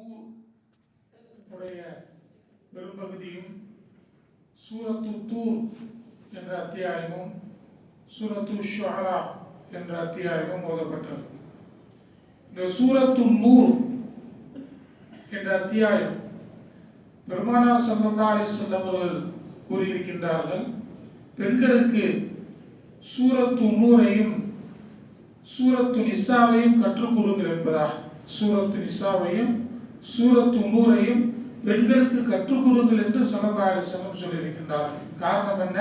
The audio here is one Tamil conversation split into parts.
நூர் உடைய பெரும்பகுதியும் சூரத்து தூர் என்ற அத்தியாயமும் சூரத்து ஷுஹரா என்ற அத்தியாயமும் ஓதப்பட்டது. இந்த சூரத்து நூர் என்ற அத்தியாயம் பெருமானா ஸல்லல்லாஹு அலைஹி அவர்கள் கூறியிருக்கின்றார்கள் பெண்களுக்கு சூரத்து நூரையும் சூரத்து நிசாவையும் கற்றுக் கொடுங்கள் என்பதாக சூரத்து நிசாவையும் சூரத்து நூறையும் பெண்களுக்கு கற்றுக் கொடுங்கள் என்று சலந்தாரி செல்லம் சொல்லியிருக்கின்றார்கள். காரணம் என்ன?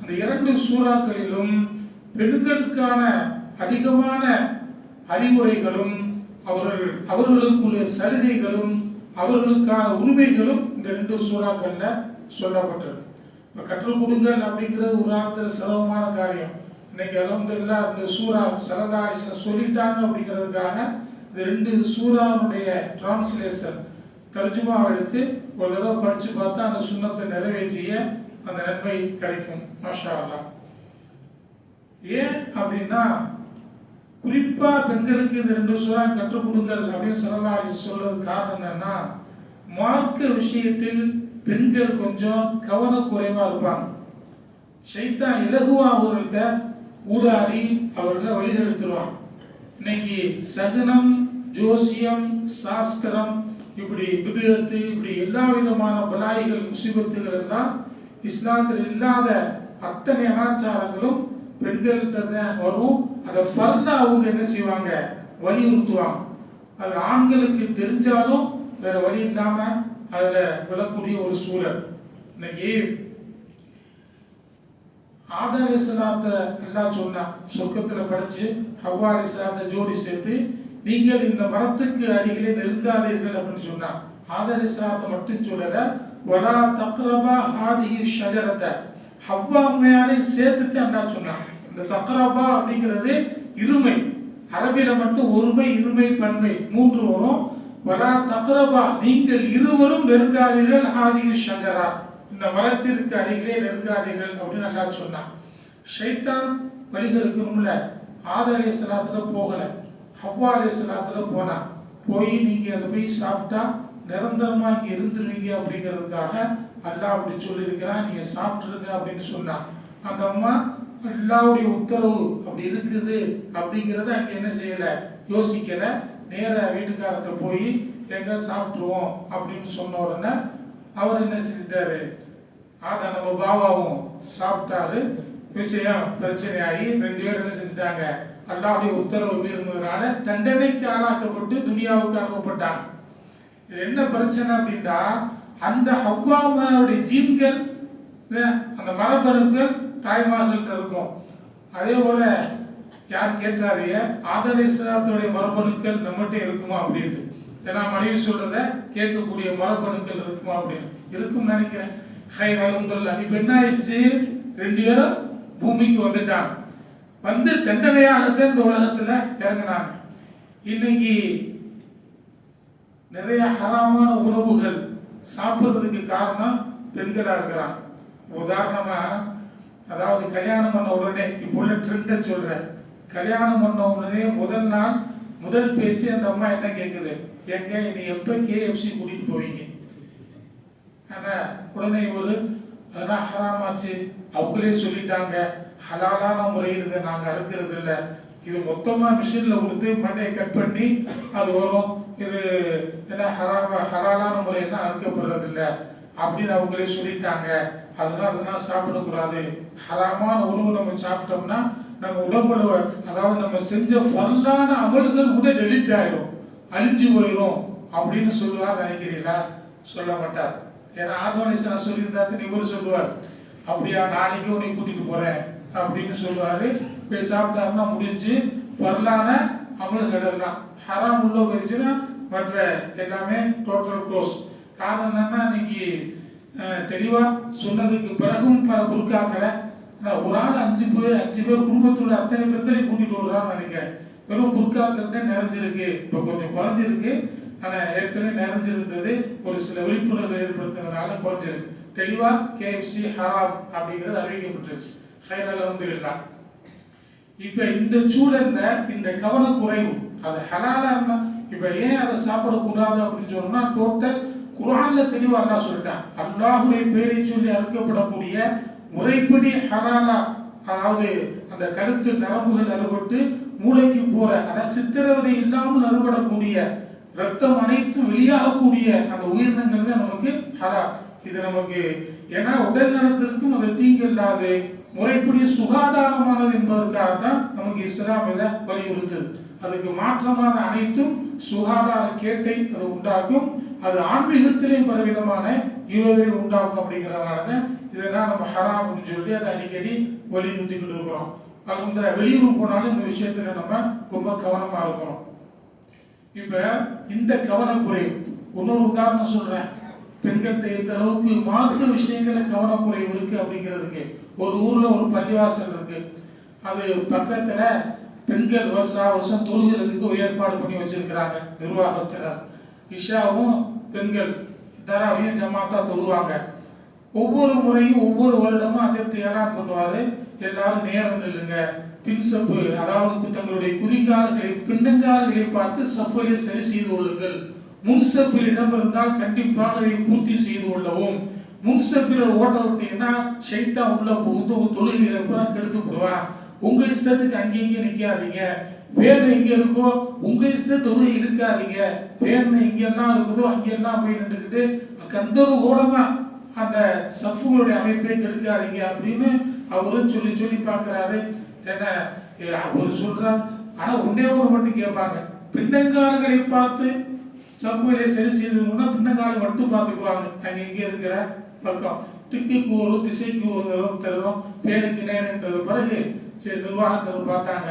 அந்த இரண்டு சூறாக்களிலும் பெண்களுக்கான அதிகமான அறிவுரைகளும் அவர்கள் அவர்களுக்குள்ள சலுகைகளும் அவர்களுக்கான உரிமைகளும் இந்த ரெண்டு சூறாக்கள்ல சொல்லப்பட்டது இப்போ கற்றுக் கொடுங்கள் அப்படிங்கிறது ஒரு ஆத்துல சிரமமான காரியம். இன்னைக்கு அலமதுல்லா இந்த சூறா சரதாரிச சொல்லிட்டாங்க அப்படிங்கிறதுக்காக இந்த ரெண்டு சூறாவுடைய டிரான்ஸ்லேஷன் தர்ஜுமா எடுத்து ஒரு தடவை படித்து பார்த்தா அந்த சுண்ணத்தை நிறைவேற்றிய அந்த நன்மை கிடைக்கும். மாஷா ஏன் அப்படின்னா குறிப்பா பெண்களுக்கு இந்த ரெண்டு சூறா கற்றுக் கொடுங்கள் அப்படின்னு சொல்லலாம் சொல்றது காரணம் என்னன்னா மார்க்க விஷயத்தில் பெண்கள் கொஞ்சம் கவனக்குறைவா இருப்பாங்க. ஷைத்தான் இலகுவா அவர்கள்ட்ட ஊடாடி அவர்களை வழிநடத்துவான். இன்னைக்கு சகுனம் ஜோசியம் சாஸ்திரம் இப்படி விதத்து இப்படி எல்லா விதமான பலாய்கள் முசிபத்துகள் எல்லாம் இஸ்லாத்தில் இல்லாத அத்தனை அனாச்சாரங்களும் பெண்கள்கிட்ட தான் வரும். அதை ஃபர்னா அவங்க என்ன செய்வாங்க? வலியுறுத்துவாங்க. அது ஆண்களுக்கு தெரிஞ்சாலும் வேற வழி இல்லாம அதுல விழக்கூடிய ஒரு சூழல். இன்னைக்கு ஆதா இஸ்லாத்தை எல்லாம் சொன்னான். சொர்க்கத்துல படிச்சு ஹவ்வா ஜோடி சேர்த்து நீங்கள் இந்த மரத்துக்கு அருகிலே நெருங்காதீர்கள் அப்படின்னு சொன்னான். ஆதா அலிஸ்லாத்தை மட்டும் சொல்லல வலா தக்ரபா ஹாதிஹி ஷஜரத்தை ஹவ்வா அம்மையாரை சேர்த்துட்டு அண்ணா சொன்னான். இந்த தக்ரபா அப்படிங்கிறது இருமை. அரபியில மட்டும் ஒருமை இருமை பன்மை மூன்று வரும். வலா தக்ரபா நீங்கள் இருவரும் நெருங்காதீர்கள் ஹாதிஹி ஷஜரா. இந்த மரத்திற்கு அருகிலே நெருங்காதீர்கள் அப்படின்னு அண்ணா சொன்னான். ஷைத்தான் வழிகளுக்கு ஆத அலி சலாத்துல போகல. ஹவ்வா அலி சலாத்துல போனான் போய் நீங்க அதை போய் சாப்பிட்டா நிரந்தரமா இங்க இருந்துருவீங்க அப்படிங்கிறதுக்காக அல்லா அப்படி சொல்லியிருக்கிறான். நீங்க சாப்பிட்டுருங்க அப்படின்னு சொன்னான் அந்த அம்மா அல்லாவுடைய உத்தரவு அப்படி இருக்குது அப்படிங்கிறத அங்க என்ன செய்யல யோசிக்கல. நேர வீட்டுக்காரத்தை போய் எங்க சாப்பிட்டுருவோம் அப்படின்னு சொன்ன உடனே அவர் என்ன செஞ்சிட்டாரு? ஆதா நம்ம பாபாவும் சாப்பிட்டாரு. விஷயம் பிரச்சனை ஆகி ரெண்டு பேரும் என்ன செஞ்சிட்டாங்க? அல்லாவுடைய உத்தரவு இருந்ததுனால தண்டனைக்கு ஆளாக்கப்பட்டு துனியாவுக்கு அனுப்பப்பட்டாங்க. இது என்ன பிரச்சனை அப்படின்னா அந்த ஹவ்வாவுடைய ஜீன்கள் அந்த மரபணுக்கள் தாய்மார்கள்ட்ட இருக்கும். அதே போல யார் கேட்டாதீங்க ஆதரேஸ்வரத்துடைய மரபணுக்கள் நம்மகிட்ட இருக்குமா? அப்படின்ட்டு. ஏன்னா மனைவி சொல்றத கேட்கக்கூடிய மரபணுக்கள் இருக்குமா அப்படின்னு. இருக்கும்னு நினைக்கிறேன். ஹை வளர்ந்துள்ள இப்ப என்ன ஆயிடுச்சு? ரெண்டு பேரும் பூமிக்கு வந்துட்டாங்க. வந்து தண்டனையாகத்தான் இந்த உலகத்தில் இறங்கினாங்க. இன்னைக்கு நிறைய ஹராமான உணவுகள் சாப்பிட்றதுக்கு காரணம் பெண்களாக இருக்கிறான் உதாரணமாக அதாவது கல்யாணம் பண்ண உடனே இப்போ உள்ள ட்ரெண்டை சொல்கிறேன் கல்யாணம் பண்ண உடனே முதல் நாள் முதல் பேச்சு அந்த அம்மா என்ன கேட்குது எங்க நீ எப்போ கேஎஃப்சி கூட்டிகிட்டு போவீங்க? ஆனால் உடனே ஒரு அதெல்லாம் ஹராமாச்சு. அவங்களே சொல்லிட்டாங்க. ஹலாலான முறையில் இதை நாங்கள் அறுக்கிறது இல்லை. இது மொத்தமாக மிஷினில் கொடுத்து மண்டையை கட் பண்ணி அது வரும். இது என்ன ஹராம ஹலாலான முறையில் தான் அறுக்கப்படுறதில்ல அப்படின்னு அவங்களே சொல்லிட்டாங்க. அதனால அதெல்லாம் சாப்பிடக்கூடாது. ஹராமான உணவு நம்ம சாப்பிட்டோம்னா நம்ம உடம்புல அதாவது நம்ம செஞ்ச ஃபல்லான அமல்கள் கூட டெலிட் ஆயிரும். அழிஞ்சு போயிடும் அப்படின்னு சொல்லுவார் நினைக்கிறீங்களா? சொல்ல மாட்டார். ஏன்னா ஆதோனிசனா சொல்லியிருந்தா இவர் சொல்லுவார். அப்படியா நாளைக்கும் உன்னை கூட்டிட்டு போறேன். அப்படின்னு சொல்லுவாரு போய் சாப்பிட்டாருன்னா முடிஞ்சு வரலான அமல்கள் எல்லாம் ஹராம் உள்ள போயிடுச்சுன்னா மற்ற எல்லாமே டோட்டல் க்ளோஸ் காரணம் என்னன்னா இன்னைக்கு தெளிவாக சொன்னதுக்கு பிறகும் பல புருக்காக்களை ஆனால் ஒரு ஆள் அஞ்சு பேர் அஞ்சு பேர் குடும்பத்தோட அத்தனை பெண்களையும் கூட்டிட்டு வருவான்னு நினைக்கிறேன். வெறும் புர்காக்கள் தான் நிறைஞ்சிருக்கு. இப்போ கொஞ்சம் குறைஞ்சிருக்கு. ஆனால் ஏற்கனவே நிறைஞ்சிருந்தது. ஒரு சில விழிப்புணர்வு ஏற்படுத்துறதுனால குறைஞ்சிருக்கு. தெளிவாக கேஎஃப்சி ஹராம் அப்படிங்கிறது அறிவிக்கப்பட்டுருச்சு. ஹைர் வந்துடலாம் இப்ப இந்த சூழல்ல இந்த கவனக்குறைவு அது ஹலாலா இருந்தா இப்ப ஏன் அதை சாப்பிடக்கூடாது அப்படின்னு சொன்னா டோட்டல் குரான்ல தெளிவா அல்லாஹ் சொல்லிட்டான். அல்லாஹுடைய பேரை சொல்லி அறுக்கப்படக்கூடிய முறைப்படி ஹலாலா அதாவது அந்த கழுத்து நரம்புகள் அறுபட்டு மூளைக்கு போற அதாவது சித்திரவதை இல்லாமல் அறுபடக்கூடிய ரத்தம் அனைத்து வெளியாகக்கூடிய அந்த உயிரினங்கள் தான் நமக்கு ஹலால் இது நமக்கு ஏன்னா உடல் நலத்திற்கும் அது தீங்கு இல்லாது. முறைப்படி சுகாதாரமானது என்பதற்காகத்தான் நமக்கு இஸ்லாம் இதை வலியுறுத்துது. அதுக்கு மாற்றமான அனைத்தும் சுகாதார கேட்டை அது உண்டாக்கும். அது ஆன்மீகத்திலேயும் பலவிதமான இழுவை உண்டாகும் அப்படிங்கிறதுனால தான் இதெல்லாம் நம்ம ஹராம்னு சொல்லி அதை அடிக்கடி வலியுறுத்திக்கிட்டு இருக்கிறோம். அலமதுல வெளியூர் போனாலும் இந்த விஷயத்துல நம்ம ரொம்ப கவனமா இருக்கணும். இப்ப இந்த கவனக்குறைவு இன்னொரு உதாரணம் சொல்றேன். பெண்கள்கிட்ட எந்த அளவுக்கு மாற்று விஷயங்கள கவனக்குறைவு இருக்கு அப்படிங்கிறதுக்கு. ஒரு ஊரில் ஒரு பள்ளிவாசல் இருக்கு. அது பக்கத்தில் பெண்கள் வருஷா வருஷம் தொழுகிறதுக்கு ஒரு ஏற்பாடு பண்ணி வச்சிருக்கிறாங்க நிர்வாகத்தினர் இஷாவும் பெண்கள் தராவையும் ஜமாத்தா தொழுவாங்க. ஒவ்வொரு முறையும் ஒவ்வொரு வருடமும் அஜர்த்தி ஏழாம் பண்ணுவார். எல்லாரும் நேரம் நில்லுங்க. பின் சப்பு அதாவது தங்களுடைய குதிங்கால்களை பின்னங்கால்களை பார்த்து சப்பையை சரி செய்து கொள்ளுங்கள். முன் சப்பில் இடம் இருந்தால் கண்டிப்பாக அதை பூர்த்தி செய்து கொள்ளவும். முன்சபிரர் ஓட்ட விட்டீங்கன்னா ஷைத்தா உள்ள புகுந்து உங்க தொழுகைகளை பூரா கெடுத்து விடுவான் உங்க இஷ்டத்துக்கு அங்கேயும் நிக்காதீங்க. வேலை எங்க இருக்கோ உங்க இஷ்டம் தொழுகை இருக்காதீங்க வேலை எங்கெல்லாம் இருக்குதோ அங்கெல்லாம் போய் நின்றுக்கிட்டு கந்தரு கூடமா அந்த சஃப்புகளுடைய அமைப்பை கெடுக்காதீங்க அப்படின்னு அவரும் சொல்லி சொல்லி பார்க்கறாரு. என்ன? அவர் சொல்றார். ஆனா ஒன்னே ஒன்று மட்டும் கேட்பாங்க. பின்னங்கால்களை பார்த்து சஃப்புகளை சரி செய்ததுன்னா பின்னங்காலை மட்டும் பார்த்துக்குவாங்க. அங்கே இங்கே இருக்கிற பக்கம். திக்குக்கு ஒரு திசைக்கு ஒரு தரும் தரும் பேருக்கு நேரன்றது பிறகு சரி நிர்வாகத்தில் பார்த்தாங்க.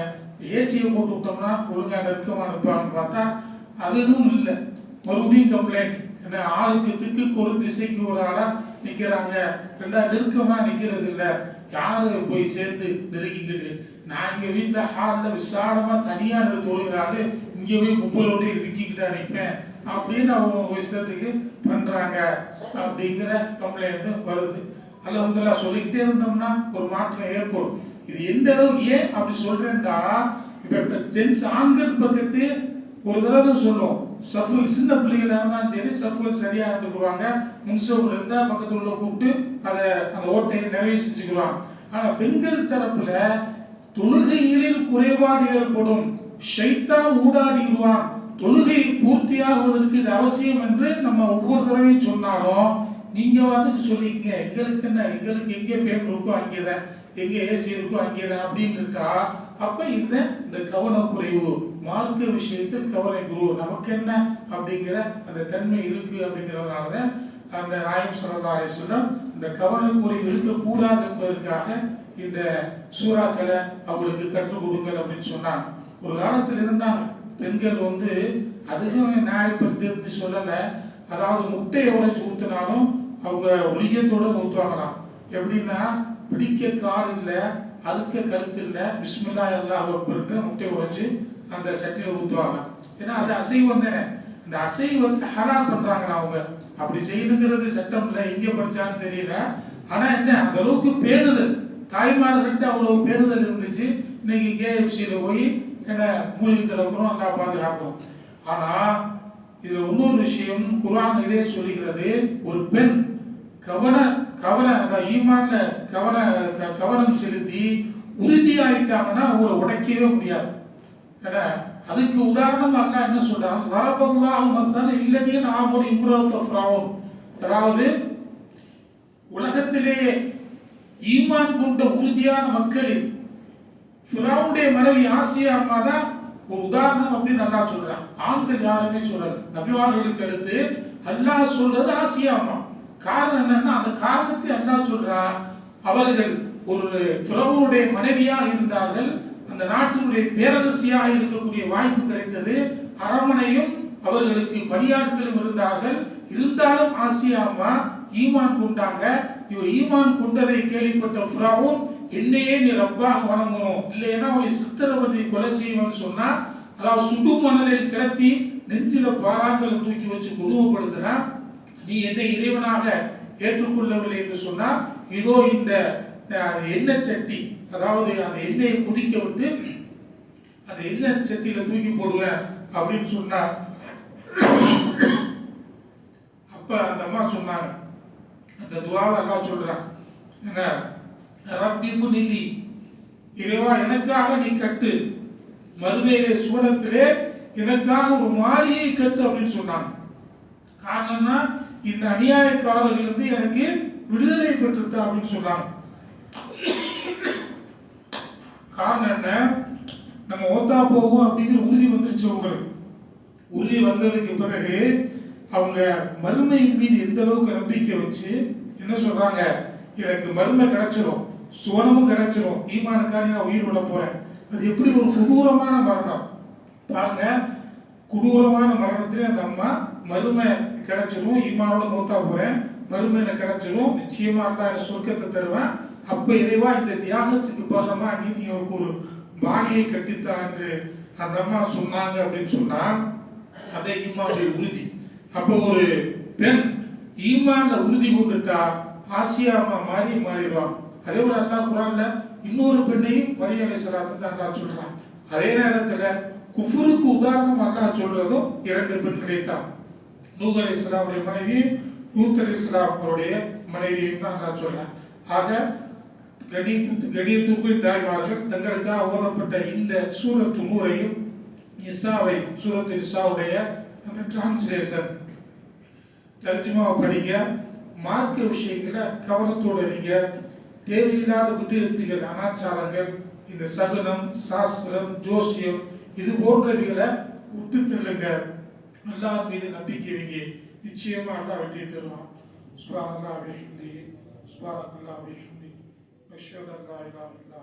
ஏசியை போட்டு விட்டோம்னா ஒழுங்கா நெருக்கமாக இருப்பாங்கன்னு பார்த்தா அதுவும் இல்லை. மறுபடியும் கம்ப்ளைண்ட் என்ன ஆளுக்கு திக்குக்கு ஒரு திசைக்கு ஒரு ஆளாக நிற்கிறாங்க ரெண்டா நெருக்கமாக நிற்கிறது இல்லை யாரு போய் சேர்ந்து நெருக்கிக்கிட்டு? நான் எங்கள் வீட்டில் ஹால்ல விசாலமாக தனியாக இருந்து தொழுகிறாரு இங்கே போய் கும்பலோட இருக்கிக்கிட்டா நிற்பேன் அப்படின்னு அவங்க இஷ்டத்துக்கு பண்றாங்க அப்படிங்கிற கம்ப்ளைண்ட் வருது. அல்ஹம்துலில்லா சொல்லிக்கிட்டே இருந்தோம்னா ஒரு மாற்றம் ஏற்படும். இது எந்த அளவுக்கு ஏன் அப்படி சொல்றேன்டா? இப்போ ஜென்ஸ் ஆண்கள் பக்கத்து ஒரு தடவை சொல்லுவோம் சஃபுல் சின்ன பிள்ளைகளா இருந்தாலும் சரி சஃபுல் சரியாக இருந்துக்குவாங்க. முன்சோப்புல இருந்தால் பக்கத்தில் உள்ள கூப்பிட்டு அதை அந்த ஓட்டையை நிறைவு செஞ்சுக்குவாங்க ஆனால் பெண்கள் தரப்புல தொழுகைகளில் குறைபாடு ஏற்படும். ஷைத்தான் ஊடாடிடுவான். தொழுகை பூர்த்தியாகுவதற்கு இது அவசியம் என்று நம்ம ஒவ்வொரு தடவையும் சொன்னாலும் நீங்க வாத்துக்கு சொல்லிக்கங்க. எங்களுக்கு என்ன? எங்களுக்கு எங்கே பேர் இருக்கோ அங்கேதான் எங்கே ஏசி இருக்கோ அங்கேதான் அப்படின்னு இருக்கா? அப்ப இதுதான் இந்த கவனக்குறைவு மார்க்க விஷயத்தில் கவனக்குறைவு. நமக்கு என்ன அப்படிங்கிற அந்த தன்மை இருக்கு அப்படிங்கிறதுனால தான் அந்த நாயம் சல்லா அலிஸ்லம் இந்த கவனக்குறைவு இருக்கக்கூடாது என்பதற்காக இந்த சூறாக்களை அவங்களுக்கு கற்றுக் கொடுங்கள் அப்படின்னு சொன்னாங்க. ஒரு காலத்தில் இருந்தாங்க பெண்கள் வந்து அதுக்கும் நியாயப்படுத்தி சொல்லலை. அதாவது முட்டையை உடைச்சு ஊற்றினாலும் அவங்க உரியத்தோட ஊற்றுவாங்களாம் எப்படின்னா பிடிக்க கால் இல்லை அறுக்க கழுத்து இல்லை பிஸ்மில்லா எல்லா பிறகு முட்டையை உடைச்சு அந்த சட்டியில் ஊற்றுவாங்க ஏன்னா அது அசைவம் தானே. அந்த அசைவத்தை ஹலால் பண்ணுறாங்களா அவங்க? அப்படி செய்யணுங்கிறது சட்டம் இல்லை எங்கே படித்தான்னு தெரியல. ஆனால் என்ன அந்த அளவுக்கு பேணுதல். தாய்மார்கள்ட்ட அவ்வளோ பேணுதல் இருந்துச்சு. இன்னைக்கு கேஎஃப்சியில் போய் என்ன மூலிகை இருக்கணும் நல்லா பாதுகாக்கணும் ஆனா இதுல இன்னொரு விஷயம் குரான் இதே சொல்லுகிறது ஒரு பெண் கவன கவன அந்த ஈமான்ல கவன க- கவனம் செலுத்தி உறுதியாயிட்டாங்கன்னா அவங்கள உடைக்கவே முடியாது. ஏன்னா அதுக்கு உதாரணம் அல்லா என்ன சொல்றான்? வரபல்லாஹு மசன் இல்லதே ஆமுர் ஒரு ஃபிரௌன். அதாவது உலகத்திலேயே ஈமான் கொண்ட உறுதியான மக்களில் ஃபிரௌனுடைய மனைவி ஆசியா அம்மா தான் ஒரு உதாரணம் அப்படின்னு நல்லா சொல்றான். ஆண்கள் யாருமே சொல்றாரு நபிவார்களுக்கு அடுத்து அல்லாஹ் சொல்றது ஆசியா அம்மா. காரணம் என்னன்னா அந்த காரணத்தை அல்லாஹ் சொல்றா. அவர்கள் ஒரு பிரபுடைய மனைவியாக இருந்தார்கள். அந்த நாட்டினுடைய பேரரசியாக இருக்கக்கூடிய வாய்ப்பு கிடைத்தது. அரமனையும் அவர்களுக்கு பணியாட்களும் இருந்தார்கள். இருந்தாலும் ஆசியா அம்மா ஈமான் கொண்டாங்க. இவர் ஈமான் கொண்டதை கேள்விப்பட்ட ஃபுராவும் என்னையே நீ ரப்பாக வணங்கணும். இல்லைன்னா அவன் சித்திரவதை கொலை செய்வன்னு சொன்னா அதாவது சுடு மணலில் கிடத்தி நெஞ்சில பாறாங்களை தூக்கி வச்சு கொடுமைப்படுத்தினா நீ என்னை இறைவனாக ஏற்றுக்கொள்ளவில்லை என்று சொன்னால் இதோ இந்த எண்ணெய் சட்டி அதாவது அந்த எண்ணெயை குதிக்க விட்டு அந்த எண்ணெய் சட்டியில தூக்கி போடுவேன் அப்படின்னு சொன்னார் அப்ப அந்த அம்மா சொன்னாங்க. அந்த துவாவை அல்லாஹ் சொல்றான். என்ன? ரப்பிப்பு நில்லி இறைவா எனக்காக நீ கட்டு. மறுமையிலே சூடத்திலே எனக்காக ஒரு மாளிகையை கட்டு அப்படின்னு சொன்னாங்க. காரணம்னா இந்த அநியாயக்காரர்கள் வந்து எனக்கு விடுதலை பெற்றுத்தா அப்படின்னு சொன்னாங்க. காரணம் என்ன? நம்ம ஓத்தா போகும் அப்படிங்கிற உறுதி வந்துருச்சு அவங்களுக்கு. உறுதி வந்ததுக்கு பிறகு அவங்க மருமையின் மீது எந்த அளவுக்கு நம்பிக்கை வச்சு என்ன சொல்றாங்க? எனக்கு மருமை கிடைச்சிடும் சுவனமும் கிடைச்சிரும். ஈமானுக்காண்டி நான் உயிர் விட போறேன். அது எப்படி ஒரு கொடூரமான மரணம்? பாருங்க. கொடூரமான மரணத்திலே அந்த அம்மா மருமை கிடைச்சிரும். ஈமானோட மூத்தா போறேன். மறுமையில கிடைச்சிரும். நிச்சயமா அல்லா எனக்கு சொர்க்கத்தை தருவேன். அப்ப இறைவா இந்த தியாகத்துக்கு பகரமா நீ நீ ஒரு பாணியை கட்டித்தான் என்று அந்த அம்மா சொன்னாங்க அப்படின்னு சொன்னா அதே ஈமானுடைய உறுதி. அப்போ ஒரு பெண் ஈமான்ல உறுதி கொண்டுட்டா ஆசியா அம்மா மாறி மாறிடுவான் அதே போல அல்லா குரான்ல இன்னொரு பெண்ணையும் மரிய அலைசலாத்து தான் சொல்றான். அதே நேரத்துல குஃபுருக்கு உதாரணம் அல்லா சொல்றதும் இரண்டு பெண்களை தான். நூக் அலி இஸ்லாமுடைய மனைவி நூத் அலி இஸ்லாம் அவருடைய மனைவியும் தான் அல்லா சொல்றான். ஆக கணி கணியத்துக்குள் தாய்மார்கள் தங்களுக்காக ஓதப்பட்ட இந்த சூரத்து நூறையும் இசாவை சூரத்து இசாவுடைய அந்த டிரான்ஸ்லேஷன் தர்ஜுமாவை படிங்க. மார்க்க விஷயங்களை கவனத்தோடு இருங்க. தேவையில்லாத புத்திரத்துகள் அனாச்சாரங்கள் இந்த சகுனம் சாஸ்திரம் ஜோசியம் இது போன்றவைகளை விட்டு தள்ளுங்க. அல்லாஹ் மீது நம்பிக்கை வைங்க. நிச்சயமா அல்லாஹ் வெற்றி தருவான். சுபான் அல்லாஹ் பிஹம்தி சுபான் அல்லாஹ் பிஹம்தி அஷ்ஹது அல்லா இல்லா